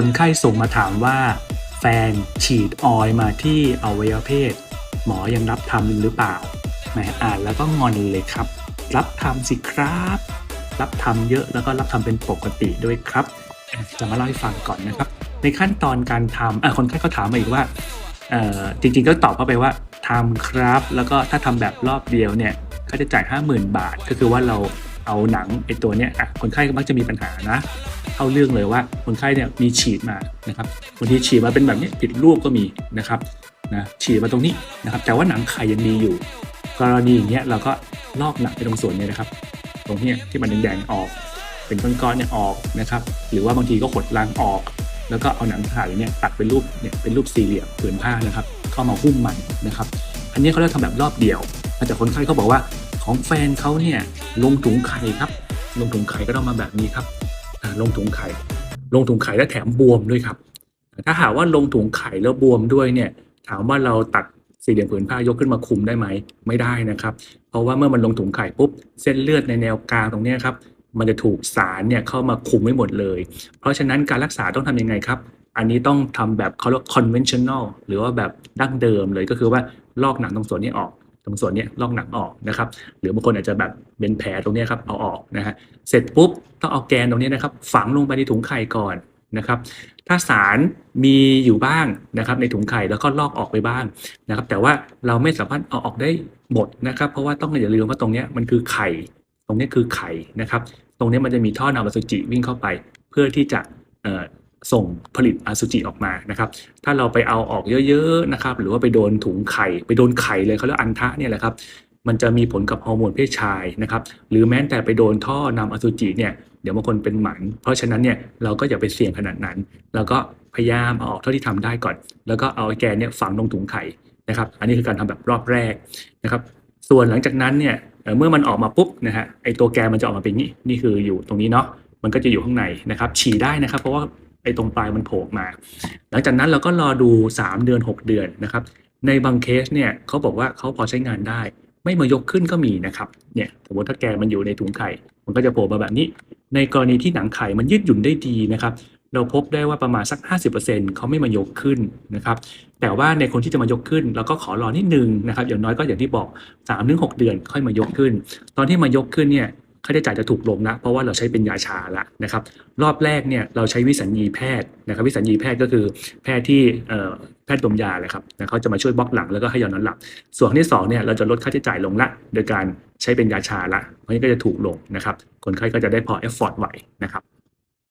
คนไข้ส่งมาถามว่า แฟนฉีดออยมาที่อวัยวะเพศ หมอยังรับทำหรือเปล่าแหมอ่านแล้วก็งอนเลยครับ รับทำสิครับ รับทำเยอะแล้วก็รับทำเป็นปกติด้วยครับจะมาเล่าให้ฟังก่อนนะครับ ในขั้นตอนการทำอะคนไข้เขาถามมาอีกว่าจริงๆก็ตอบเข้าไปว่าทำครับ แล้วก็ถ้าทำแบบรอบเดียวเนี่ยค่าใช้จ่าย 50,000 บาท ก็คือว่าเราเอาหนังไอตัวเนี้ยคนไข้ก็มักจะมีปัญหานะ เข้าเรื่องเลยว่าคนไข้เนี่ยมีฉีดมานะครับบางทีฉีดมาเป็นแบบนี้ผิดรูปก็มีนะครับนะฉีดมาตรงนี้นะครับ แต่ว่าหนังไข่ยังมีอยู่ กรณีอย่างเงี้ยเราก็ลอกหนังไปตรงส่วนเนี้นะครับ ตรงเนี้ยที่มันแดงๆออก เป็นก้อนๆเนี่ยออกนะครับ หรือว่าบางทีก็ขดรังออก แล้วก็เอาหนังไข่เนี่ยตัดเป็นรูปเนี่ยเป็นรูปสี่เหลี่ยมผืนผ้านะครับ เข้ามาหุ้มมันนะครับ อันนี้เขาเรียกทำแบบรอบเดียวแต่คนไข้เขาบอกว่าของแฟนเขาเนี่ยลงถุงไข่ครับลงถุงไข่ก็ต้องมาแบบนี้ครับ ลงถุงไข่ ลงถุงไข่และแถมบวมด้วยครับ ถ้าหากว่าลงถุงไข่แล้วบวมด้วยเนี่ย ถามว่าเราตัดสี่เหลี่ยมผืนผ้ายกขึ้นมาคุมได้ไหม ไม่ได้นะครับ เพราะว่าเมื่อมันลงถุงไข่ปุ๊บ เส้นเลือดในแนวกลางตรงนี้ครับ มันจะถูกสารเนี่ยเข้ามาคุมไว้หมดเลย เพราะฉะนั้นการรักษาต้องทำยังไงครับ อันนี้ต้องทำแบบเขาเรียก conventional หรือว่าแบบดั้งเดิมเลยก็คือว่าลอกหนังตรงส่วนนี้ออก ตรงส่วนนี้ลอกหนังออกนะครับ หรือบางคนอาจจะแบบเป็นแผลตรงนี้ครับเอาออกนะฮะเสร็จปุ๊บต้องเอาแกนตรงนี้นะครับ ฝังลงไปในถุงไข่ก่อนนะครับถ้าสารมีอยู่บ้างนะครับในถุงไข่แล้วก็ลอกออกไปบ้างนะครับ แต่ว่าเราไม่สามารถเอาออกได้หมดนะครับ เพราะว่าต้องอย่าลืมว่าตรงนี้มันคือไข่ ตรงนี้คือไข่นะครับ ตรงนี้มันจะมีท่อนำอสุจิวิ่งเข้าไป เพื่อที่จะ ส่งผลิตอสุจิออกมานะครับ ถ้าเราไปเอาออกเยอะๆนะครับ หรือว่าไปโดนถุงไข่ ไปโดนไข่เลยเขาเรียกอันทะเนี่ยแหละครับ มันจะมีผลกับฮอร์โมนเพศชายนะครับ หรือแม้แต่ไปโดนท่อนำอสุจิเนี่ย เดี๋ยวบางคนเป็นหมัน เพราะฉะนั้นเนี่ยเราก็อย่าไปเสี่ยงขนาดนั้นเราก็พยายามเอาออกเท่าที่ทำได้ก่อน แล้วก็เอาแกนเนี่ยฝังลงถุงไข่นะครับ อันนี้คือการทำแบบรอบแรกนะครับ ส่วนหลังจากนั้นเนี่ยเมื่อมันออกมาปุ๊บนะฮะไอตัวแกนมันจะออกมาเป็นนี้นี่คืออยู่ตรงนี้เนาะมันก็จะอยู่ข้างในนะครับฉี่ได้นะครับ เพราะว่า ไอตรงปลายมันโผล่มา หลังจากนั้นเราก็รอดู 3 เดือน 6 เดือนนะครับ ในบางเคสเนี่ยเขาบอกว่าเขาพอใช้งานได้ ไม่มายกขึ้นก็มีนะครับเนี่ยสมมติถ้าแกนมันอยู่ในถุงไข่ มันก็จะโผล่มาแบบนี้ ในกรณีที่หนังไข่มันยืดหยุ่นได้ดีนะครับเราพบได้ว่าประมาณสัก 50%เขาไม่มายกขึ้นนะครับ แต่ว่าในคนที่จะมายกขึ้นเราก็ขอรอนิดนึงนะครับ อย่างน้อยก็อย่างที่บอก 3-6ถึงเดือนค่อยมายกขึ้น ตอนที่มายกขึ้นเนี่ย ค่าใช้จ่ายจะถูกลงนะเพราะว่าเราใช้เป็นยาชาละนะครับ รอบแรกเนี่ยเราใช้วิสัญญีแพทย์นะครับ วิสัญญีแพทย์ก็คือแพทย์ที่แพทย์ดมยาเลยครับนะเขาจะมาช่วยบล็อกหลังแล้วก็ให้ยานอนหลับ ส่วนที่สองเนี่ยเราจะลดค่าใช้จ่ายลงละ โดยการใช้เป็นยาชาละเพราะนี้ก็จะถูกลงนะครับ คนไข้ก็จะได้พอเอฟฟอร์ตไหวนะครับ